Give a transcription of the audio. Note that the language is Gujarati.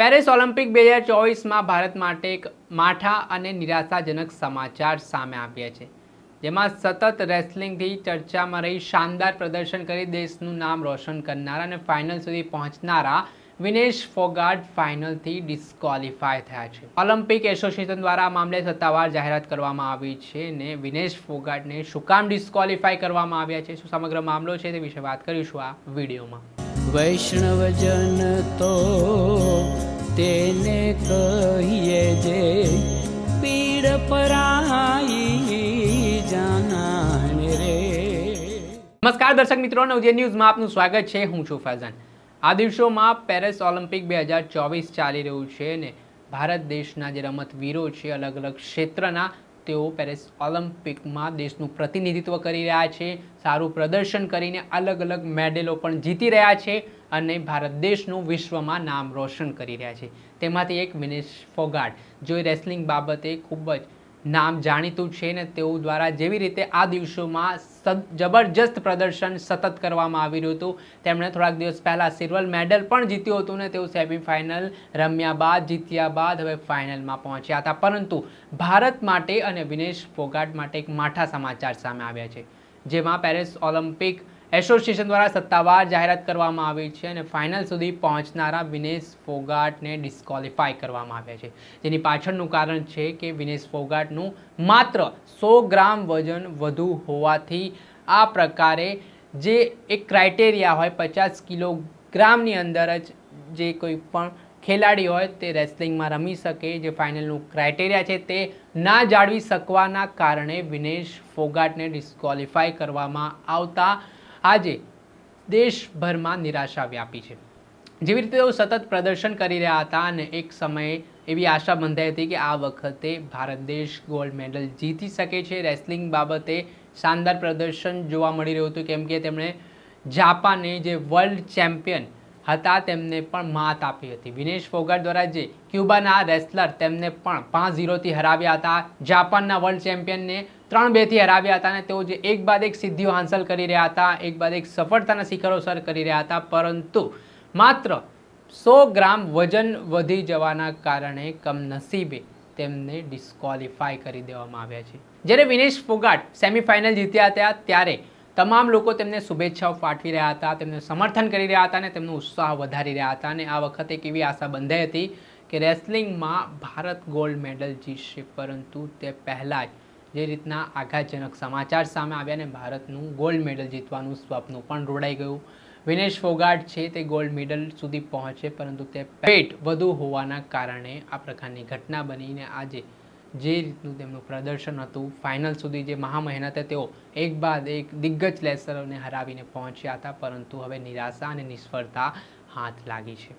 પેરિસ ઓલિમ્પિક બે હજાર ચોવીસમાં ભારત માટે એક માઠા અને નિરાશાજનક સમાચાર સામે આવ્યા છે. જેમાં સતત રેસલિંગથી ચર્ચામાં રહી શાનદાર પ્રદર્શન કરી દેશનું નામ રોશન કરનારા અને ફાઇનલ સુધી પહોંચનારા વિનેશ ફોગાટ ફાઇનલથી ડિસ્કોલિફાય થયા છે. ઓલિમ્પિક એસોસિએશન દ્વારા આ મામલે સત્તાવાર જાહેરાત કરવામાં આવી છે અને વિનેશ ફોગાટને શું કામ ડિસ્કોલિફાય કરવામાં આવ્યા છે? શું સમગ્ર મામલો છે તે વિશે વાત કરીશું આ વિડીયોમાં. વૈષ્ણવજન તો તેને કહીએ જે પીડ પરાઈ જાણ રે. નમસ્કાર દર્શક મિત્રો નવજે ન્યૂઝમાં આપનું સ્વાગત છે. હું છું ફૈઝાન. આ દિવસોમાં પેરિસ ઓલિમ્પિક બે હજાર ચોવીસ ચાલી રહ્યું છે ને ભારત દેશના જે રમતવીરો છે, અલગ અલગ ક્ષેત્રના તેઓ પેરિસ ઓલિમ્પિકમાં દેશનું પ્રતિનિધિત્વ કરી રહ્યા છે, સારું પ્રદર્શન કરીને અલગ અલગ મેડલો પણ જીતી રહ્યા છે અને ભારત દેશનું વિશ્વમાં નામ રોશન કરી રહ્યા છે. તેમાંથી એક વિનેશ ફોગાટ જો રેસલિંગ બાબતે ખૂબ જ નામ જાણીતું છે ને તેઓ દ્વારા જેવી રીતે આ દિવસોમાં જબરજસ્ત પ્રદર્શન સતત કરવામાં આવી રહ્યું હતું. તેમણે થોડાક દિવસ પહેલાં સિલ્વર મેડલ પણ જીત્યું હતું ને તેઓ સેમિફાઇનલ રમ્યા બાદ, જીત્યા બાદ હવે ફાઇનલમાં પહોંચ્યા હતા. પરંતુ ભારત માટે અને વિનેશ ફોગાટ માટે એક માઠા સમાચાર સામે આવ્યા છે, જેમાં પેરિસ ઓલિમ્પિક એસોસિએશન દ્વારા સત્તાવાર જાહેરાત કરવામાં આવી છે અને ફાઇનલ સુધી પહોંચનારા વિનેશ ફોગાટને ડિસ્કોલિફાય કરવામાં આવ્યા છે. જેની પાછળનું કારણ છે કે વિનેશ ફોગાટનું માત્ર સો ગ્રામ વજન વધુ હોવાથી આ પ્રકારે જે એક ક્રાઇટેરિયા હોય, પચાસ કિલોગ્રામની અંદર જ જે કોઈ પણ ખેલાડી હોય તે રેસલિંગમાં રમી શકે. જે ફાઇનલનું ક્રાઇટેરિયા છે તે ના જાળવી શકવાના કારણે વિનેશ ફોગાટને ડિસ્કોલિફાય કરવામાં આવતા આજે દેશભરમાં નિરાશા વ્યાપી છે. જેવી રીતે તેઓ સતત પ્રદર્શન કરી રહ્યા હતા અને એક સમયે એવી આશા બંધાઈ હતી કે આ વખતે ભારત દેશ ગોલ્ડ મેડલ જીતી શકે છે. રેસલિંગ બાબતે શાનદાર પ્રદર્શન જોવા મળી રહ્યું હતું, કેમ કે તેમણે જાપાને જે વર્લ્ડ ચેમ્પિયન હતા તેમને પણ માત આપી હતી. વિનેશ ફોગાટ દ્વારા જે ક્યુબાના રેસલર તેમને પણ પાંચ ઝીરોથી હરાવ્યા હતા. જાપાનના વર્લ્ડ ચેમ્પિયનને ત્રણ બેથી હરાવ્યા હતા અને તેઓ જે એક બાદ એક સિદ્ધિઓ હાંસલ કરી રહ્યા હતા, એક બાદ એક સફળતાના શિખરો સર કરી રહ્યા હતા, પરંતુ માત્ર સો ગ્રામ વજન વધી જવાના કારણે કમનસીબે તેમને ડિસ્કોલિફાય કરી દેવામાં આવ્યા છે. જ્યારે વિનેશ ફોગાટ સેમિફાઇનલ જીત્યા હતા, ત્યારે તમામ લોકો તેમને શુભેચ્છાઓ પાઠવી રહ્યા હતા, તેમને સમર્થન કરી રહ્યા હતા અને તેમનો ઉત્સાહ વધારી રહ્યા હતા અને આ વખતે એક એવી આશા બંધાઈ હતી કે રેસલિંગમાં ભારત ગોલ્ડ મેડલ જીતશે, પરંતુ તે પહેલાં જ જે રીતના આઘાતજનક સમાચાર સામે આવ્યા ને ભારતનું ગોલ્ડ મેડલ જીતવાનું સ્વપ્ન પણ રોડાઈ ગયું. વિનેશ ફોગાટ છે તે ગોલ્ડ મેડલ સુધી પહોંચે, પરંતુ તે પેટ વધુ હોવાના કારણે આ પ્રકારની ઘટના બનીને આજે જે રીતનું તેમનું પ્રદર્શન હતું ફાઇનલ સુધી જે મહા મહેનતે તેઓ એક બાદ એક દિગ્ગજ લેસરોને હરાવીને પહોંચ્યા હતા, પરંતુ હવે નિરાશા અને નિષ્ફળતા હાથ લાગી છે.